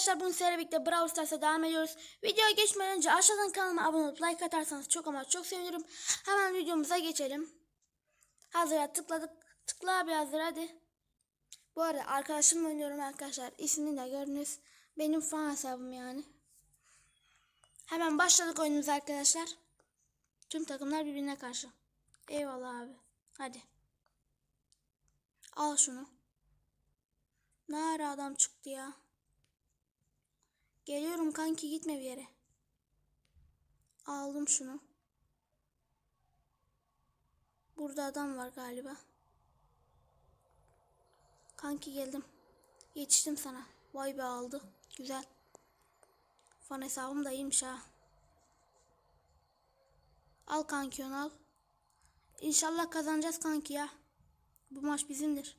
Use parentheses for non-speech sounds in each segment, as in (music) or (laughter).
arkadaşlar bunu sizlerle birlikte Brawl Stars'a devam ediyoruz. Videoya geçmeden önce aşağıdan kanalıma abone olup like atarsanız çok ama çok sevinirim. Hemen videomuza geçelim. Hazıra tıkladık. Tıkla abi hazır hadi. Bu arada arkadaşımla oynuyorum arkadaşlar. İsmini de gördünüz. Benim fan hesabım yani. Hemen başladık oyunumuza arkadaşlar. Tüm takımlar birbirine karşı. Eyvallah abi. Hadi. Al şunu. Ne ara adam çıktı ya. Geliyorum kanki gitme bir yere. Aldım şunu. Burada adam var galiba. Kanki geldim. Yetiştim sana. Vay be aldı. Güzel. Fan hesabım da iyiymiş ha. Al kanki onu al. İnşallah kazanacağız kanki ya. Bu maç bizimdir.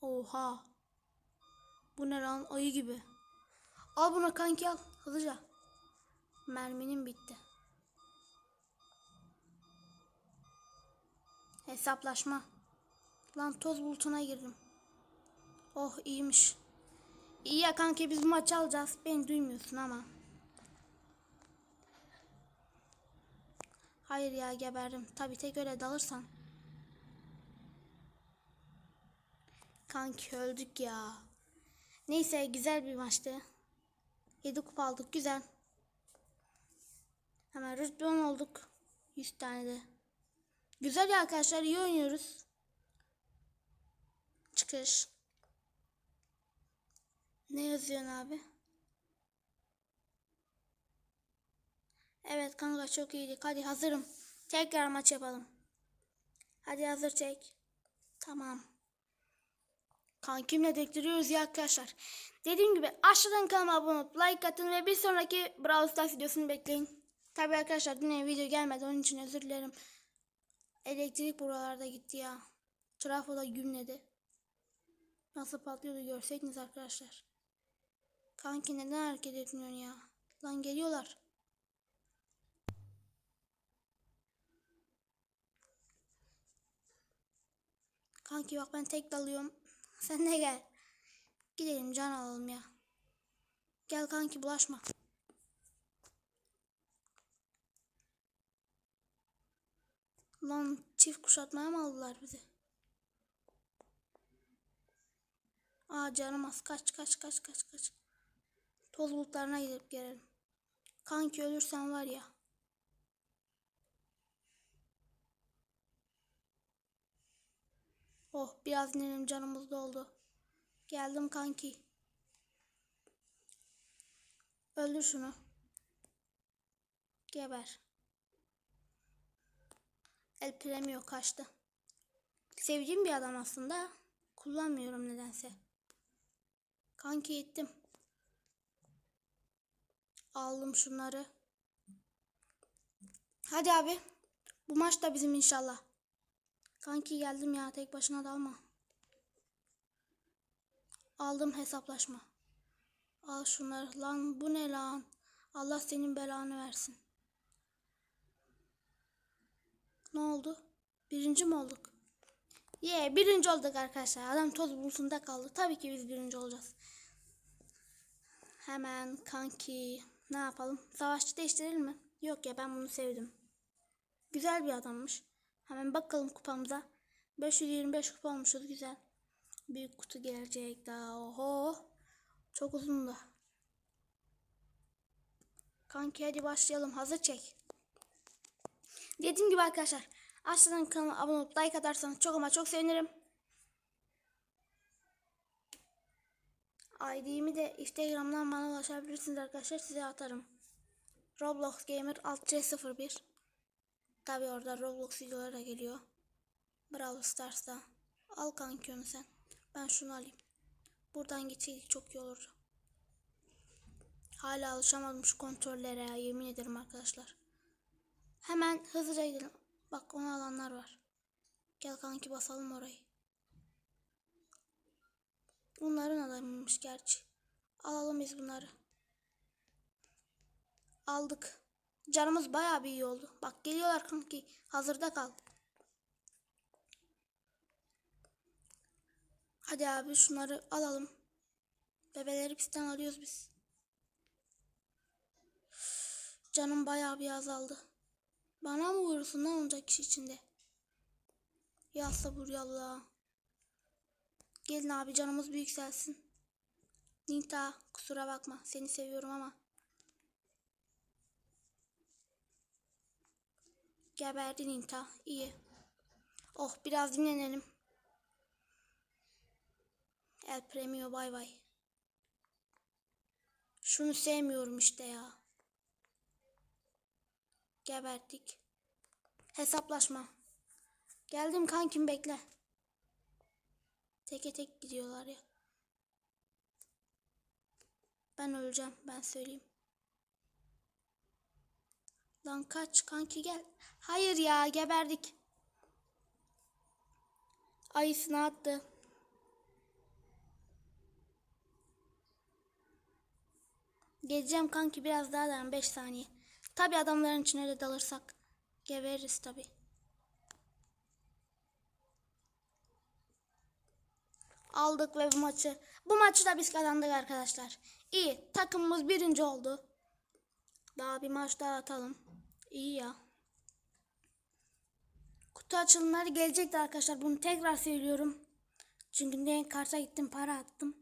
Oha. Bu ne lan ayı gibi. Al bunu kanki al hızlıca. Merminin bitti. Hesaplaşma. Lan toz bulutuna girdim. Oh iyiymiş. İyi ya kanki biz bu maçı alacağız. Beni duymuyorsun ama. Hayır ya geberdim. Tabi tek öyle dalırsan. Kanki öldük ya. Neyse güzel bir maçtı. 7 kupa aldık güzel. Hemen rütbe 10 olduk. 100 tane de. Güzel ya arkadaşlar iyi oynuyoruz. Çıkış. Ne yazıyorsun abi? Evet kanka çok iyiydik. Hadi hazırım. Tekrar maç yapalım. Hadi hazır çek. Tamam. Kankimle dektiriyoruz ya arkadaşlar. Dediğim gibi aşağıdan kanalıma abone olup like atın ve bir sonraki Brawl Stars videosunu bekleyin. Tabi arkadaşlar dün video gelmedi onun için özür dilerim. Elektrik buralarda gitti ya. Trafoda gümledi. Nasıl patlıyordu görseydiniz arkadaşlar. Kanki neden hareket etmiyorsun ya? Lan geliyorlar. Kanki bak ben tek dalıyorum. Sen de gel. Gidelim can alalım ya. Gel kanki bulaşma. Lan çift kuşatmaya mı aldılar bizi? Aa canım az kaç kaç kaç kaç kaç. Toz bulutlarına gidip gelelim. Kanki ölürsen var ya. Oh biraz nenem canımız doldu. Geldim kanki. Öldür şunu. Geber. El Premio kaçtı. Sevdiğim bir adam aslında. Kullanmıyorum nedense. Kanki ettim. Aldım şunları. Hadi abi. Bu maç da bizim inşallah. Kanki geldim ya tek başına dalma. Aldım hesaplaşma. Al şunları. Lan bu ne lan? Allah senin belanı versin. Ne oldu? Birinci mi olduk? Ye yeah, birinci olduk arkadaşlar. Adam toz bulutunda kaldı. Tabii ki biz birinci olacağız. Hemen kanki ne yapalım? Savaşçı değiştirelim mi? Yok ya ben bunu sevdim. Güzel bir adammış. Hemen bakalım kupamıza. 525 kupa olmuşuz güzel. Büyük kutu gelecek daha. Oho. Çok uzun da. Kanki hadi başlayalım. Hazır çek. Dediğim gibi arkadaşlar. Aşağıdan kanalıma abone olup like atarsanız çok ama çok sevinirim. ID'mi de Instagram'dan bana ulaşabilirsiniz arkadaşlar. Size atarım. Roblox Gamer 6C01 Tabi orada Roblox videoları da geliyor. Brawl Stars'ta. Al kanki onu sen. Ben şunu alayım. Buradan gitseydik çok iyi olurdu. Hala alışamadım şu kontrollere ya yemin ederim arkadaşlar. Hemen hızlıca gidelim. Bak onu alanlar var. Gel kanki basalım orayı. Bunların adamıymış gerçi. Alalım biz bunları. Aldık. Canımız bayağı bir iyi oldu. Bak geliyorlar kanki. Hazırda kal. Hadi abi şunları alalım. Bebeleri pistten alıyoruz biz. Canım bayağı bir azaldı. Bana mı vurursun ne olacak kişi içinde? Ya sabır yallah. Gelin abi canımız bir yükselsin. Ninta kusura bakma seni seviyorum ama. Geberdi Ninta iyi. Oh biraz dinlenelim. El Premio bay bay. Şunu sevmiyorum işte ya. Geberdik. Hesaplaşma. Geldim kankim bekle. Teke tek gidiyorlar ya. Ben öleceğim ben söyleyeyim. Lan kaç kanki gel. Hayır ya geberdik. Ayısını attı. Geleceğim kanki biraz daha dayan 5 saniye. Tabi adamların içine de dalırsak gebeririz tabi. Aldık ve bu maçı bu maçı da biz kazandık arkadaşlar. İyi takımımız birinci oldu. Daha bir maç daha atalım. İyi ya. Kutu açılımları gelecekti arkadaşlar. Bunu tekrar söylüyorum. Çünkü ne karta gittim para attım.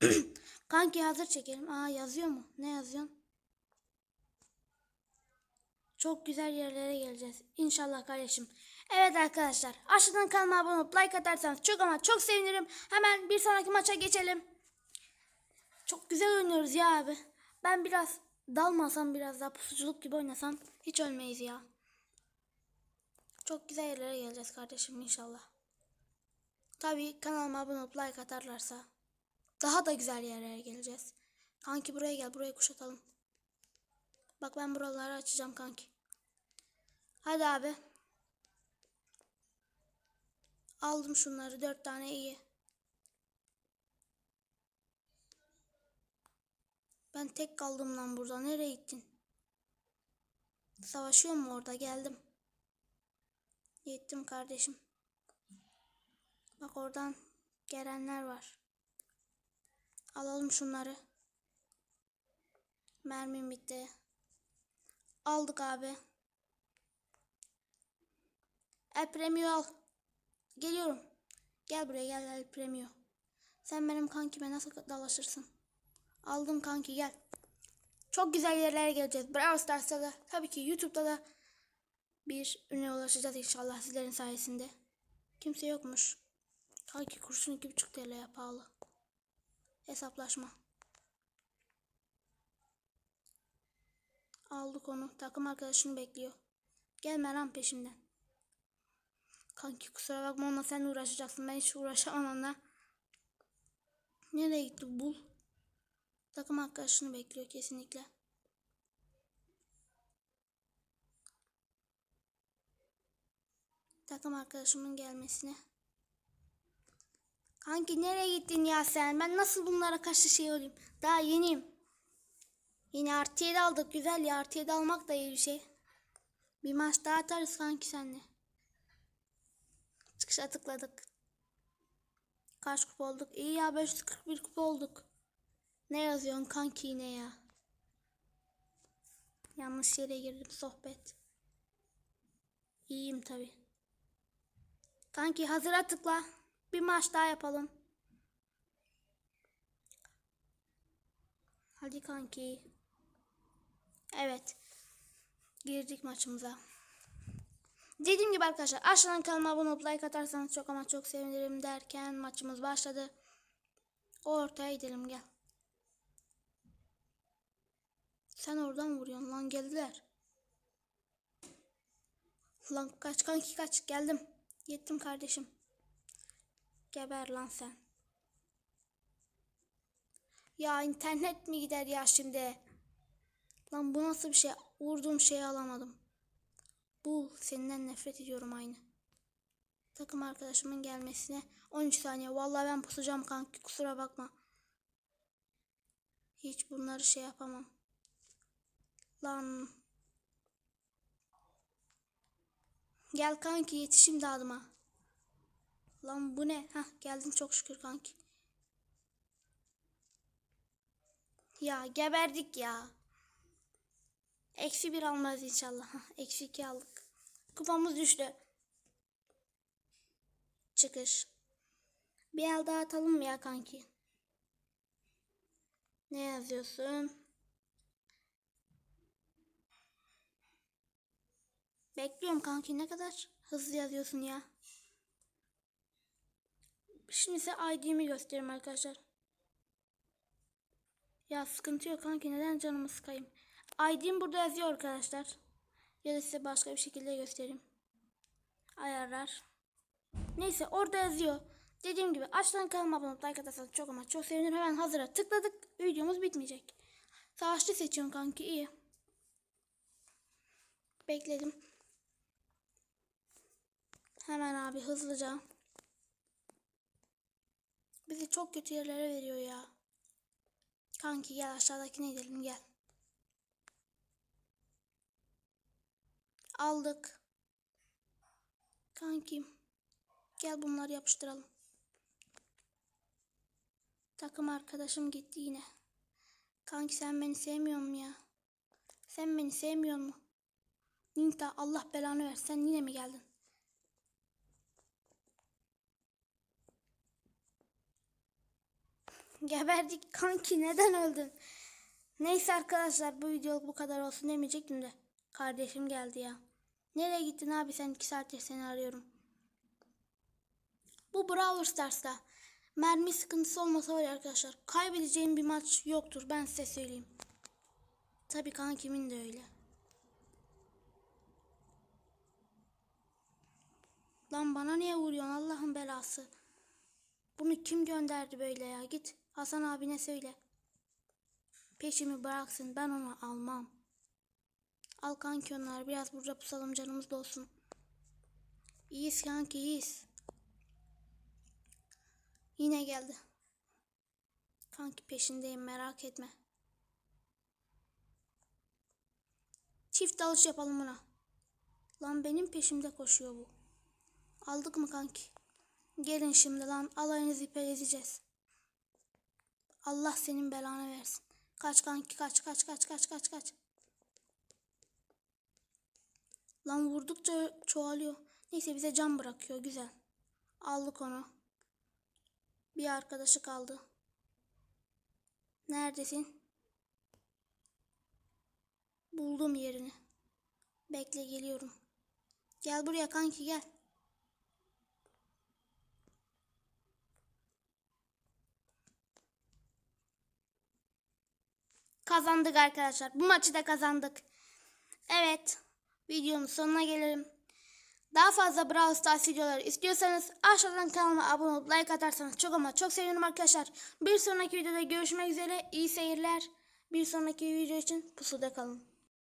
(clears throat) Kanki hazır çekelim. Aa yazıyor mu? Ne yazıyorsun? Çok güzel yerlere geleceğiz. İnşallah kardeşim. Evet arkadaşlar. Aşağıdan kanalıma abone olup like atarsanız çok ama çok sevinirim. Hemen bir sonraki maça geçelim. Çok güzel oynuyoruz ya abi. Ben biraz dalmasam biraz daha pusuculuk gibi oynasam hiç ölmeyiz ya. Çok güzel yerlere geleceğiz kardeşim inşallah. Tabii kanalıma abone olup like atarlarsa daha da güzel yerlere geleceğiz. Kanki buraya gel burayı kuşatalım. Bak ben buraları açacağım kanki. Hadi abi. Aldım şunları dört tane iyi. Ben tek kaldım lan burada. Nereye gittin? Savaşıyor mu orada? Geldim. Yettim kardeşim. Bak oradan gelenler var. Alalım şunları. Mermim bitti. Aldık abi. El Premio al. Geliyorum. Gel buraya gel El Premio. Sen benim kankime nasıl dalaşırsın? Aldım kanki gel. Çok güzel yerlere geleceğiz. Brawl Stars'ta da tabii ki YouTube'da da bir üne ulaşacağız inşallah sizlerin sayesinde. Kimse yokmuş. Kanki kurşun 2,5 TL'ye pahalı. Hesaplaşma. Aldık onu. Takım arkadaşını bekliyor. Gelme lan peşimden. Kanki kusura bakma onunla sen uğraşacaksın. Ben hiç uğraşamam onunla. Nereye gitti bul? Takım arkadaşını bekliyor kesinlikle. Takım arkadaşımın gelmesine. Kanki nereye gittin ya sen? Ben nasıl bunlara karşı şey olayım? Daha yeniyim. Yine artı 7 aldık. Güzel ya artı 7 almak da iyi bir şey. Bir maç daha atarız kanki senle. Çıkışa tıkladık. Kaç kupa olduk? İyi ya 541 kupa olduk. Ne yazıyorsun kanki yine ya? Yanlış yere girdim sohbet. İyiyim tabi. Kanki hazıra tıkla. Bir maç daha yapalım. Hadi kanki. Evet. Girdik maçımıza. Dediğim gibi arkadaşlar aşağıdan kanalıma abone olup like atarsanız çok ama çok sevinirim derken maçımız başladı. Ortaya gidelim gel. Sen oradan vuruyorsun lan geldiler. Lan kaç kanki kaç geldim. Yettim kardeşim. Geber lan sen. Ya internet mi gider ya şimdi? Lan bu nasıl bir şey? Vurduğum şeyi alamadım. Bul senden nefret ediyorum aynı. Takım arkadaşımın gelmesine 13 saniye. Vallahi ben pusacağım kanki kusura bakma. Hiç bunları şey yapamam. Lan. Gel kanki yetişim dağıdıma. Lan bu ne? Hah geldin çok şükür kanki. Ya geberdik ya. Eksi bir almaz inşallah. Hah, Eksi iki aldık. Kupamız düştü. Çıkış. Bir el daha atalım mı ya kanki? Ne yazıyorsun? Bekliyorum kanki ne kadar hızlı yazıyorsun ya. Şimdi size ID'mi göstereyim arkadaşlar. Ya sıkıntı yok kanki neden canımı sıkayım. ID'm burada yazıyor arkadaşlar. Ya da size başka bir şekilde göstereyim. Ayarlar. Neyse orada yazıyor. Dediğim gibi açtan kanalıma abone like atarsanız çok ama çok sevinirim. Hemen hazıra tıkladık. Videomuz bitmeyecek. Savaşçı seçiyorum kanki iyi. Bekledim. Hemen abi hızlıca. Bizi çok kötü yerlere veriyor ya. Kanki gel aşağıdakine gidelim gel. Aldık. Kankim. Gel bunları yapıştıralım. Takım arkadaşım gitti yine. Kanki sen beni sevmiyor musun ya? Sen beni sevmiyor mu? Ninta Allah belanı ver. Sen yine mi geldin? (laughs) Geberdik kanki neden öldün? Neyse arkadaşlar bu video bu kadar olsun demeyecektim de. Kardeşim geldi ya. Nereye gittin abi sen iki saattir seni arıyorum. Bu Brawl Stars'ta mermi sıkıntısı olmasa var ya arkadaşlar kaybedeceğim bir maç yoktur ben size söyleyeyim. Tabi kankimin de öyle. Lan bana niye vuruyorsun Allah'ın belası. Bunu kim gönderdi böyle ya git Hasan abine söyle. Peşimi bıraksın ben onu almam. Al kanki onlar biraz burada pusalım canımız dolsun. İyiyiz kanki iyiyiz. Yine geldi. Kanki peşindeyim merak etme. Çift dalış yapalım buna. Lan benim peşimde koşuyor bu. Aldık mı kanki? Gelin şimdi lan alayınızı ipe ezeceğiz. Allah senin belanı versin. Kaç kanki kaç kaç kaç kaç kaç kaç. Lan vurdukça çoğalıyor. Neyse bize can bırakıyor güzel. Aldık onu. Bir arkadaşı kaldı. Neredesin? Buldum yerini. Bekle geliyorum. Gel buraya kanki gel. Kazandık arkadaşlar. Bu maçı da kazandık. Evet. Videonun sonuna gelelim. Daha fazla Brawl Stars videoları istiyorsanız aşağıdan kanalıma abone olup like atarsanız çok ama çok sevinirim arkadaşlar. Bir sonraki videoda görüşmek üzere. İyi seyirler. Bir sonraki video için pusuda kalın.